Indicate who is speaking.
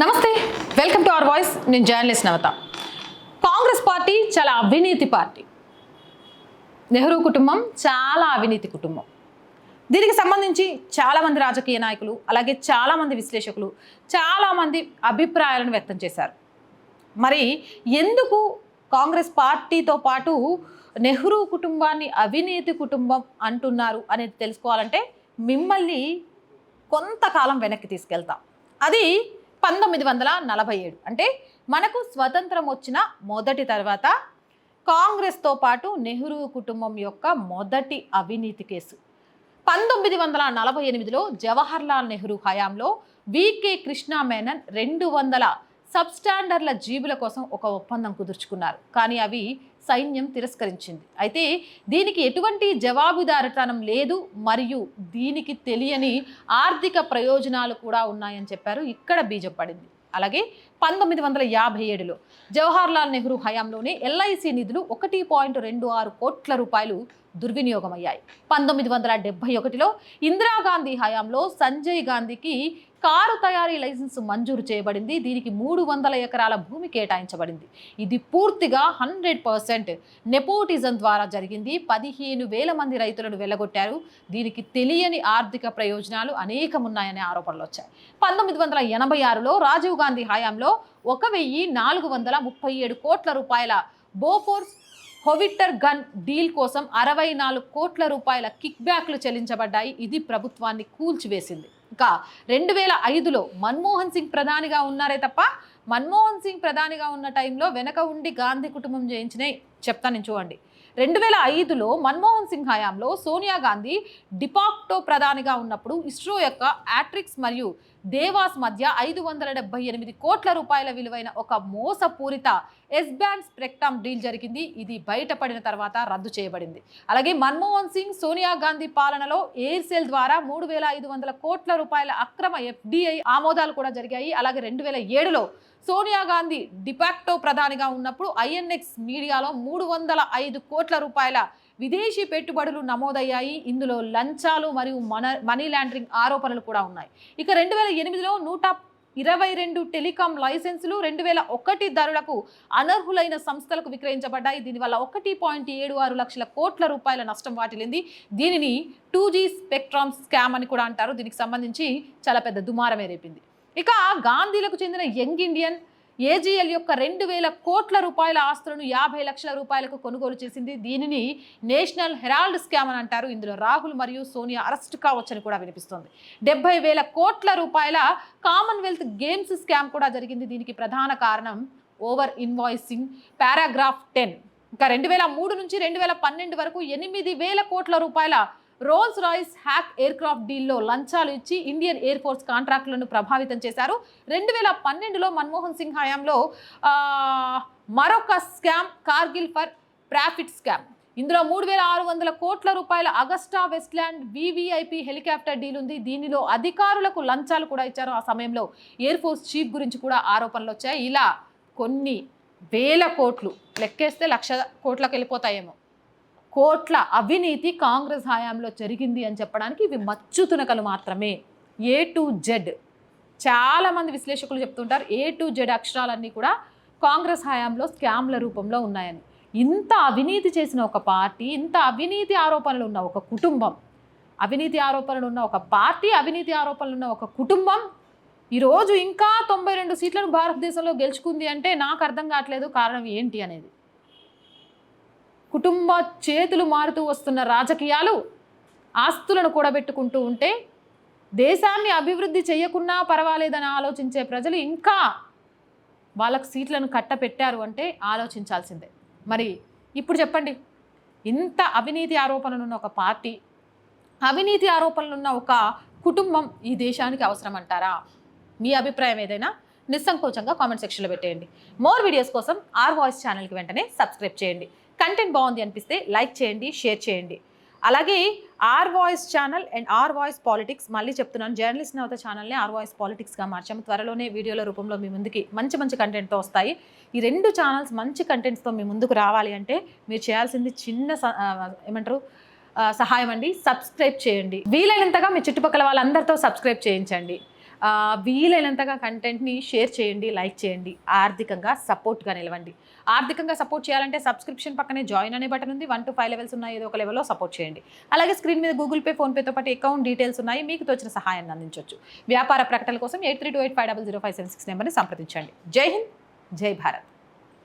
Speaker 1: నమస్తే welcome to our voice నేను journalist Navata. Congress party చాలా అవినీతి పార్టీ. నెహ్రూ కుటుంబం చాలా అవినీతి కుటుంబం. దీనికి సంబంధించి చాలామంది రాజకీయ నాయకులు అలాగే చాలామంది విశ్లేషకులు చాలామంది అభిప్రాయాలను వ్యక్తం చేశారు. మరి ఎందుకు కాంగ్రెస్ పార్టీతో పాటు నెహ్రూ కుటుంబాన్ని అవినీతి కుటుంబం అంటున్నారు అనేది తెలుసుకోవాలంటే మిమ్మల్ని కొంతకాలం వెనక్కి తీసుకెళ్తాం. అది పంతొమ్మిది వందల నలభై ఏడు. అంటే మనకు స్వతంత్రం వచ్చిన మొదటి తర్వాత కాంగ్రెస్తో పాటు నెహ్రూ కుటుంబం యొక్క మొదటి అవినీతి కేసు. పంతొమ్మిది వందల నలభై ఎనిమిదిలో జవహర్లాల్ నెహ్రూ హయాంలో వికే కృష్ణా మేనన్ రెండు వందల సబ్స్టాండర్ల జీబుల కోసం ఒక ఒప్పందం కుదుర్చుకున్నారు. కానీ అవి సైన్యం తిరస్కరించింది. అయితే దీనికి ఎటువంటి జవాబుదారితనం లేదు మరియు దీనికి తెలియని ఆర్థిక ప్రయోజనాలు కూడా ఉన్నాయని చెప్పారు. ఇక్కడ బీజం పడింది. అలాగే పంతొమ్మిది వందల యాభై ఏడులో జవహర్లాల్ నెహ్రూ హయాంలోనే ఎల్ఐసి నిధులు ఒకటి పాయింట్ రెండు ఆరు కోట్ల రూపాయలు దుర్వినియోగమయ్యాయి. పంతొమ్మిది వందల డెబ్బై ఒకటిలో ఇందిరాగాంధీ హయాంలో సంజయ్ గాంధీకి కారు తయారీ లైసెన్స్ మంజూరు చేయబడింది. దీనికి మూడు వందల ఎకరాల భూమి కేటాయించబడింది. ఇది పూర్తిగా హండ్రెడ్ పర్సెంట్ నెపోటిజం ద్వారా జరిగింది. పదిహేను వేల మంది రైతులను వెళ్ళగొట్టారు దీనికి తెలియని ఆర్థిక ప్రయోజనాలు అనేకమున్నాయనే ఆరోపణలు వచ్చాయి. పంతొమ్మిది వందల ఎనభై ఆరులో రాజీవ్ గాంధీ హయాంలో ఒక వెయ్యి నాలుగు వందల ముప్పై ఏడు కోట్ల రూపాయల బోఫోర్స్ హోవిట్టర్ గన్ డీల్ కోసం అరవై నాలుగు కోట్ల రూపాయల కిక్ బ్యాక్లు చెల్లించబడ్డాయి. ఇది ప్రభుత్వాన్ని కూల్చివేసింది. ఇంకా రెండు వేల ఐదులో మన్మోహన్ సింగ్ ప్రధానిగా ఉన్నారే తప్ప మన్మోహన్ సింగ్ ప్రధానిగా ఉన్న టైంలో వెనక ఉండి గాంధీ కుటుంబం చేయించినాయి చెప్తాను చూడండి. రెండు వేల ఐదులో మన్మోహన్ సింగ్ హయాంలో సోనియా గాంధీ డిపాక్టో ప్రధానిగా ఉన్నప్పుడు ఇస్రో యొక్క యాట్రిక్స్ మరియు దేవాస్ మధ్య ఐదు వందల డెబ్బై ఎనిమిది కోట్ల రూపాయల విలువైన ఒక మోసపూరిత ఎస్ బ్యాండ్ స్పెక్టమ్ డీల్ జరిగింది. ఇది బయటపడిన తర్వాత రద్దు చేయబడింది. అలాగే మన్మోహన్ సింగ్ సోనియా గాంధీ పాలనలో ఎయిర్సెల్ ద్వారా మూడు వేల ఐదు వందల కోట్ల రూపాయల అక్రమ ఎఫ్డిఐ ఆమోదాలు కూడా జరిగాయి. అలాగే రెండు వేల ఏడులో సోనియా గాంధీ డిపాక్టో ప్రధానిగా ఉన్నప్పుడు ఐఎన్ఎక్స్ మీడియాలో మూడు వందల ఐదు కోట్ల రూపాయల విదేశీ పెట్టుబడులు నమోదయ్యాయి. ఇందులో లంచాలు మరియు మన మనీ లాండరింగ్ ఆరోపణలు కూడా ఉన్నాయి. ఇక రెండు వేల ఎనిమిదిలో నూట ఇరవై రెండు టెలికాం లైసెన్సులు రెండు వేల ఒకటి ధరలకు అనర్హులైన సంస్థలకు విక్రయించబడ్డాయి. దీనివల్ల ఒకటి పాయింట్ ఏడు ఆరు లక్షల కోట్ల రూపాయల నష్టం వాటిల్లింది. దీనిని టూ జీ స్పెక్ట్రామ్ స్కామ్ అని కూడా అంటారు. దీనికి సంబంధించి చాలా పెద్ద దుమారమే రేపింది. ఇక గాంధీలకు చెందిన యంగ్ ఇండియన్ ఏజీఎల్ యొక్క రెండు వేల కోట్ల రూపాయల ఆస్తులను యాభై లక్షల రూపాయలకు కొనుగోలు చేసింది. దీనిని నేషనల్ హెరాల్డ్ స్కామ్ అని అంటారు. ఇందులో రాహుల్ మరియు సోనియా అరెస్ట్ కావచ్చని కూడా వినిపిస్తోంది. డెబ్బై వేల కోట్ల రూపాయల కామన్వెల్త్ గేమ్స్ స్కామ్ కూడా జరిగింది. దీనికి ప్రధాన కారణం ఓవర్ ఇన్వాయిసింగ్. Paragraph ten. ఇంకా రెండు వేల మూడు నుంచి రెండు వేల పన్నెండు వరకు ఎనిమిది వేల కోట్ల రూపాయల Rolls Royce hack aircraft డీల్లో లంచాలు ఇచ్చి ఇండియన్ ఎయిర్ ఫోర్స్ కాంట్రాక్టులను ప్రభావితం చేశారు. రెండు వేల పన్నెండులో మన్మోహన్ సింగ్ హయాంలో మరొక scam Kargil for profit scam. ఇందులో మూడు వేల ఆరు వందల కోట్ల రూపాయల Agusta Westland VVIP helicopter deal ఉంది. దీనిలో అధికారులకు లంచాలు కూడా ఇచ్చారు. ఆ సమయంలో ఎయిర్ ఫోర్స్ చీఫ్ గురించి కూడా ఆరోపణలు వచ్చాయి. ఇలా కొన్ని వేల కోట్లు లెక్కేస్తే లక్ష కోట్లకు వెళ్ళిపోతాయేమో కోట్ల అవినీతి కాంగ్రెస్ హయాంలో జరిగింది అని చెప్పడానికి ఇవి మచ్చు తునకలు మాత్రమే ఏ టు జెడ్ చాలామంది విశ్లేషకులు చెప్తుంటారు ఏ టు జెడ్ అక్షరాలన్నీ కూడా కాంగ్రెస్ హయాంలో స్కామ్ల రూపంలో ఉన్నాయని. ఇంత అవినీతి చేసిన ఒక పార్టీ ఇంత అవినీతి ఆరోపణలు ఉన్న ఒక కుటుంబం అవినీతి ఆరోపణలు ఉన్న ఒక పార్టీ అవినీతి ఆరోపణలు ఉన్న ఒక కుటుంబం ఈరోజు ఇంకా తొంభై రెండు సీట్లను భారతదేశంలో గెలుచుకుంది అంటే నాకు అర్థం కావట్లేదు కారణం ఏంటి అనేది. కుటుంబ చేతులు మారుతూ వస్తున్న రాజకీయాలు ఆస్తులను కూడబెట్టుకుంటూ ఉంటే దేశాన్ని అభివృద్ధి చేయకున్నా పర్వాలేదని ఆలోచించే ప్రజలు ఇంకా వాళ్ళకు సీట్లను కట్టపెట్టారు అంటే ఆలోచించాల్సిందే. మరి ఇప్పుడు చెప్పండి ఇంత అవినీతి ఆరోపణలున్న ఒక పార్టీ అవినీతి ఆరోపణలున్న ఒక కుటుంబం ఈ దేశానికి అవసరం అంటారా మీ అభిప్రాయం ఏదైనా నిస్సంకోచంగా కామెంట్ సెక్షన్లో పెట్టేయండి. మోర్ వీడియోస్ కోసం ఆర్ వాయిస్ ఛానల్కి వెంటనే సబ్స్క్రైబ్ చేయండి. కంటెంట్ బాగుంది అనిపిస్తే లైక్ చేయండి షేర్ చేయండి. అలాగే our voice channel and our voice politics మళ్ళీ చెప్తున్నాను జర్నలిస్ట్ నవత ఛానల్ని ఆర్ వాయిస్ పాలిటిక్స్గా మార్చాము. త్వరలోనే వీడియోల రూపంలో మీ ముందుకి మంచి మంచి కంటెంట్తో వస్తాయి. ఈ రెండు ఛానల్స్ మంచి కంటెంట్స్తో మీ ముందుకు రావాలి అంటే మీరు చేయాల్సింది చిన్న స- ఏమంటారు? సహాయం అండి. సబ్స్క్రైబ్ చేయండి. వీలైనంతగా మీ చుట్టుపక్కల వాళ్ళందరితో సబ్స్క్రైబ్ చేయించండి. వీలైనంతగా కంటెంట్ని షేర్ చేయండి లైక్ చేయండి ఆర్థికంగా సపోర్ట్గా నిలవండి. ఆర్థికంగా సపోర్ట్ చేయాలంటే సబ్స్క్రిప్షన్ పక్కనే జాయిన్ అనే బటన్ ఉంది. వన్ టు ఫైవ్ లెవెల్స్ ఉన్నాయి ఏదో ఒక లెవెల్లో సపోర్ట్ చేయండి. అలాగే స్క్రీన్ మీద గూగుల్ పే ఫోన్పేతో పాటు అకౌంట్ డీటెయిల్స్ ఉన్నాయి మీకు తోచిన సహాయాన్ని అందించవచ్చు వ్యాపార ప్రకటనల కోసం eight three two eight five double zero five seven six నెంబర్ని సంప్రదించండి. జై హింద్ జై భారత్.